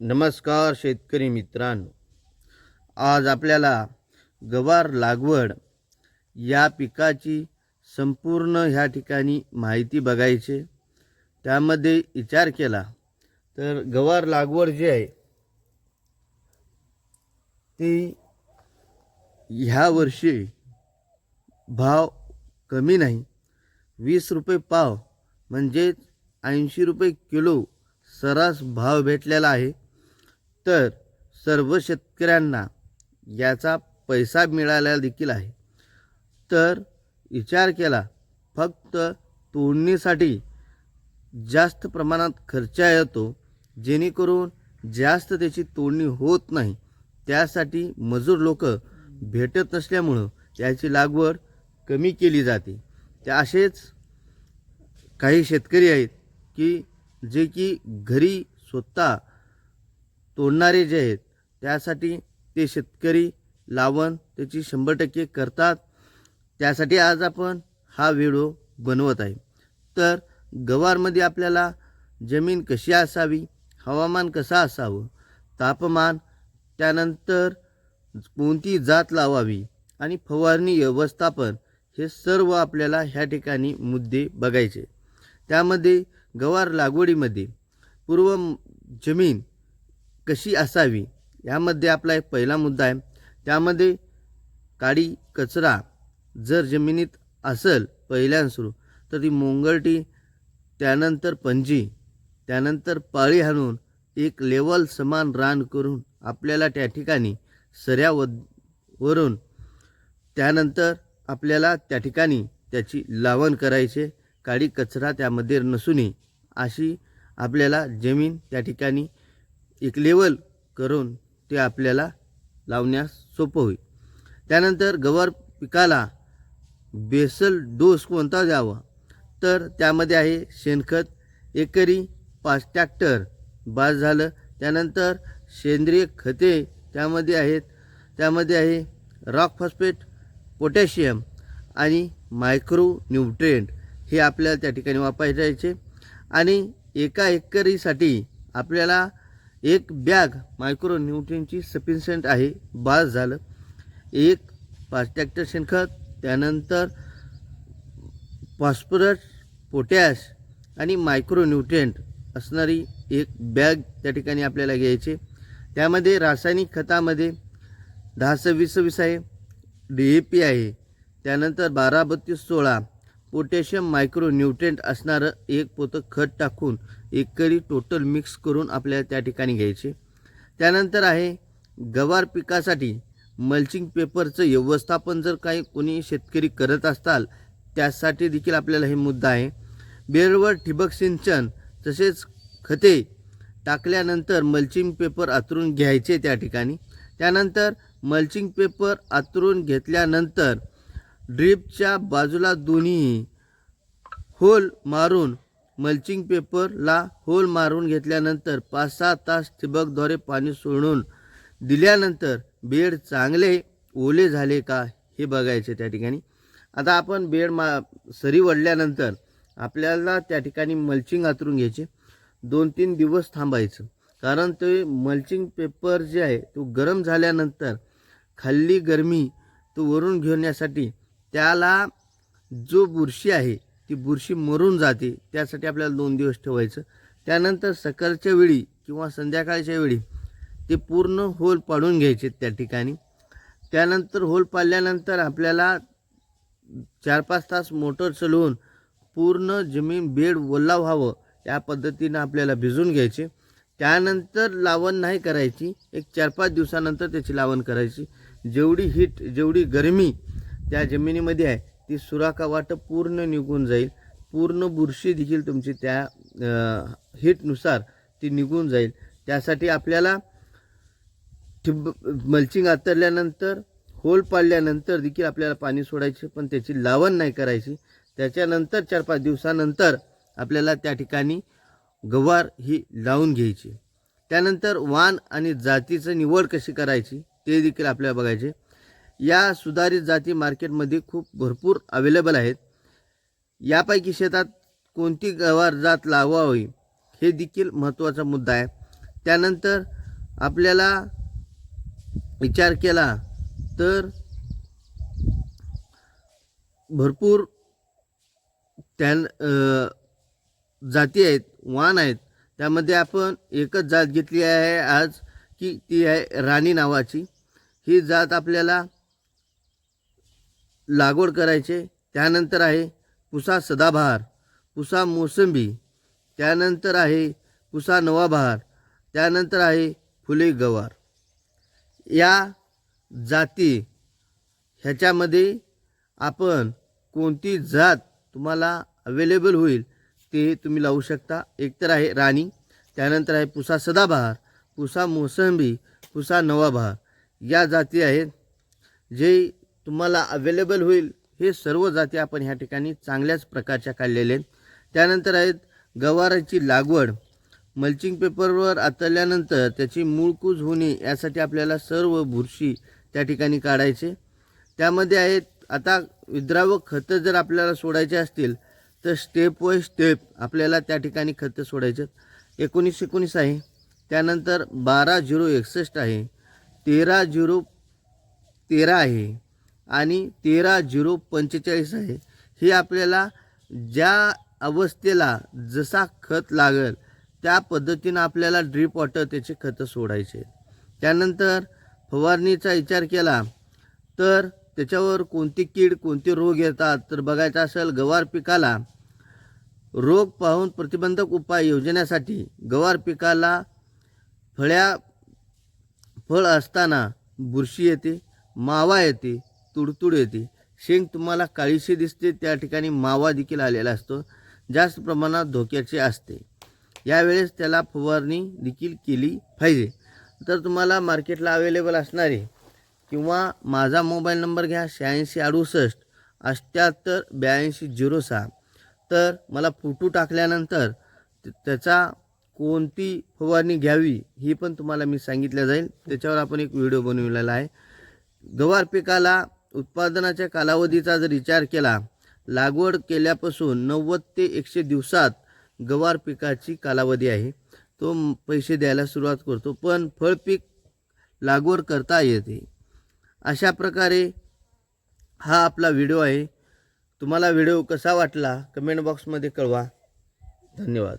नमस्कार शेतकरी मित्रांनो. आज आपल्याला गवार लागवड या पिकाची संपूर्ण ह्या ठिकाणी माहिती बघायची त्यामध्ये विचार केला तर गवार लागवड जी आहे ती ह्या वर्षी भाव कमी नाही. वीस रुपये पाव म्हणजेच ऐंशी रुपये किलो सरास भाव भेटलेला आहे. तर सर्व शेतकऱ्यांना याचा पैसा मिळालेला देखील आहे. तर विचार केला फक्त तोडणीसाठी जास्त प्रमाणात खर्च येतो जेणेकरून जास्त त्याची तोडणी होत नाही. त्यासाठी मजूर लोक भेटत नसल्यामुळं त्याची लागवड कमी केली जाते. त्या असेच काही शेतकरी आहेत की जे की घरी स्वतः तोडणारे जे आहेत त्यासाठी ते शेतकरी लावण त्याची शंभर टक्के करतात. त्यासाठी आज आपण हा व्हिडिओ बनवत आहे. तर गवारमध्ये आपल्याला जमीन कशी असावी हवामान कसं असावं तापमान त्यानंतर कोणती जात लावावी आणि फवारणी व्यवस्थापन हे सर्व आपल्याला ह्या ठिकाणी मुद्दे बघायचे. त्यामध्ये गवार लागवडीमध्ये पूर्व जमीन कशी असावी? यामध्ये आपला एक पहिला मुद्दा आहे. त्यामध्ये काडी कचरा जर जमिनीत असेल पहिल्यान सुरू तर ती मोंगरटी त्यानंतर पंजी त्यानंतर पाळी हाणून एक लेवल समान रान करून आपल्याला त्या ठिकाणी सऱ्या व वरून त्यानंतर आपल्याला त्या ठिकाणी त्याची लावण करायचे. काडी कचरा त्यामध्ये नसून अशी आपल्याला जमीन त्या ठिकाणी एक लेवल करून ते आपल्याला लावण्यास सोपं होईल. त्यानंतर गवार पिकाला बेसल डोस कोणता द्यावा? तर त्यामध्ये आहे शेणखत एकरी पाच टॅक्टर बाद झालं. त्यानंतर सेंद्रिय खते त्यामध्ये आहेत. त्यामध्ये आहे रॉक फॉस्फेट पोटॅशियम आणि मायक्रो न्यूट्रिएंट हे आपल्याला त्या ठिकाणी वापरायचे. आणि एका एकरीसाठी आपल्याला एक बॅग मायक्रो न्यूट्रिनची सफिशियंट आहे बास झालं. एक पाच टॅक्टर शेणखत त्यानंतर फॉस्फरस पोटॅश आणि मायक्रो न्यूट्रिएंट असणारी एक बॅग त्या ठिकाणी आपल्याला घ्यायची. त्यामध्ये रासायनिक खतामध्ये दहा सव्वीस सव्वीस आहे डी ए पी आहे. त्यानंतर बारा बत्तीस सोळा पोटॅशियम मायक्रो न्यूट्रेंट असणारं एक पोतं खत टाकून एकरी टोटल मिक्स करून आपल्याला त्या ठिकाणी घ्यायचे. त्यानंतर आहे गवार पिकासाठी मल्चिंग पेपरचं व्यवस्थापन जर काही कोणी शेतकरी करत असताल त्यासाठी देखील आपल्याला हे मुद्दा आहे. बेरवर ठिबक सिंचन तसेच खते टाकल्यानंतर मल्चिंग पेपर आतरून घ्यायचे त्या ठिकाणी. त्यानंतर मल्चिंग पेपर आतरून घेतल्यानंतर ड्रीपच्या बाजूला दोन्ही होल मारून मल्चिंग पेपरला होल मारून घेतल्यानंतर पाच सहा तास ठिबकद्वारे पाणी सोडून दिल्यानंतर बेड चांगले ओले झाले का हे बघायचे त्या ठिकाणी. आता आपण बेड मा सरी वडल्यानंतर आपल्याला त्या ठिकाणी मल्चिंग आतरून घ्यायचे. दोन तीन दिवस थांबायचं. कारण ते मल्चिंग पेपर जे आहे तो गरम झाल्यानंतर खाल्ली गरमी तो वरून घेण्यासाठी त्याला जो बुरशी आहे ती बुरशी मरून जाते. त्यासाठी आपल्याला दोन दिवस ठेवायचं. त्यानंतर सकाळच्या वेळी किंवा संध्याकाळच्या वेळी ते पूर्ण होल पाडून घ्यायचे त्या ठिकाणी. त्यानंतर होल पाडल्यानंतर आपल्याला चार पाच तास मोटर चालवून पूर्ण जमीन बेड ओला व्हावं या पद्धतीनं आपल्याला भिजून घ्यायचे. त्यानंतर लावण नाही करायची. एक चार पाच दिवसानंतर त्याची लावण करायची. जेवढी हीट जेवढी गरमी त्या जमिनीमध्ये आहे ती सुराखा वाटप पूर्ण निघून जाईल. पूर्ण बुरशी देखील तुमची त्या हिटनुसार ती निघून जाईल. त्यासाठी आपल्याला ठिब मल्चिंग आतरल्यानंतर होल पाडल्यानंतर देखील आपल्याला पाणी सोडायचे पण त्याची लावण नाही करायची. त्याच्यानंतर चार पाच दिवसानंतर आपल्याला त्या ठिकाणी गवार ही लावून घ्यायची. त्यानंतर वाण आणि जातीचं निवड कशी करायची ते देखील आपल्याला बघायचे. या सुधारित जाती मार्केटमध्ये खूप भरपूर अवेलेबल आहेत. यापैकी शेतात कोणती गवार जात लावावी हे देखील महत्त्वाचा मुद्दा आहे. त्यानंतर आपल्याला विचार केला तर भरपूर त्यान जाती आहेत वाण आहेत. त्यामध्ये आपण एकच जात घेतली आहे आज की ती आहे राणी नावाची. ही जात आपल्याला लागवड करायचे. त्यानंतर आहे पुसा सदाबहार पुसा मोसंबी त्यानंतर आहे पुसा नवाबहार त्यानंतर आहे फुले गवार. या जाती ह्याच्यामध्ये आपण कोणती जात तुम्हाला अवेलेबल होईल ते तुम्ही लावू शकता. एकतर आहे राणी त्यानंतर आहे पुसा सदाबहार पुसा मोसंबी पुसा नवाबहार. या जाती आहेत जे तुम्हाला अवेलेबल होईल. हे सर्व जाती आपण ह्या ठिकाणी चांगल्याच प्रकारच्या काढलेल्या आहेत. त्यानंतर आहेत गवाराची लागवड. मल्चिंग पेपरवर आतरल्यानंतर त्याची मूळकूज होणे यासाठी आपल्याला सर्व बुरशी त्या ठिकाणी काढायचे. त्यामध्ये आहेत आता विद्रावक खतं जर आपल्याला सोडायचे असतील तर स्टेप बाय स्टेप आपल्याला त्या ठिकाणी खतं सोडायचे. एकोणीस एकोणीस आहे. त्यानंतर बारा झिरो एकसष्ट आहे. तेरा झिरो तेरा आहे. आणि तेरा झिरो पंचेचाळीस आहे. हे आपल्याला ज्या अवस्थेला जसा खत लागेल त्या पद्धतीनं आपल्याला ड्रीप वॉटर त्याचे खतं सोडायचे. त्यानंतर फवारणीचा विचार केला तर त्याच्यावर कोणती कीड कोणते रोग येतात? तर बघायचं असेल गवार पिकाला रोग पाहून प्रतिबंधक उपाय योजण्यासाठी गवार पिकाला फळ्या फळ असताना बुरशी येते मावा येते तुडतुड येते. शेंग तुम्हाला काळीशी दिसते त्या ठिकाणी मावा देखील आलेला असतो. जास्त प्रमाणात धोक्याचे असते. यावेळेस त्याला फवारणी देखील केली पाहिजे. तर तुम्हाला मार्केटला अवेलेबल असणारे किंवा माझा मोबाईल नंबर घ्या शहाऐंशी अडुसष्ट अठ्ठ्याहत्तर ब्याऐंशी झिरो सहा. तर मला फोटो टाकल्यानंतर त- त्याचा कोणती फवारणी घ्यावी ही पण तुम्हाला मी सांगितलं जाईल. त्याच्यावर आपण एक व्हिडिओ बनविलेला आहे. गवार पिकाला उत्पादनाच्या कालावधीचा जर विचार केला लागवड केल्यापासून नव्वद ते एकशे दिवसात गवार पिकाची कालावधी आहे. तो पैसे द्यायला सुरुवात करतो पण फळपीक लागवड करता येते. अशा प्रकारे हा आपला व्हिडिओ आहे. तुम्हाला व्हिडिओ कसा वाटला कमेंट बॉक्समध्ये कळवा. धन्यवाद.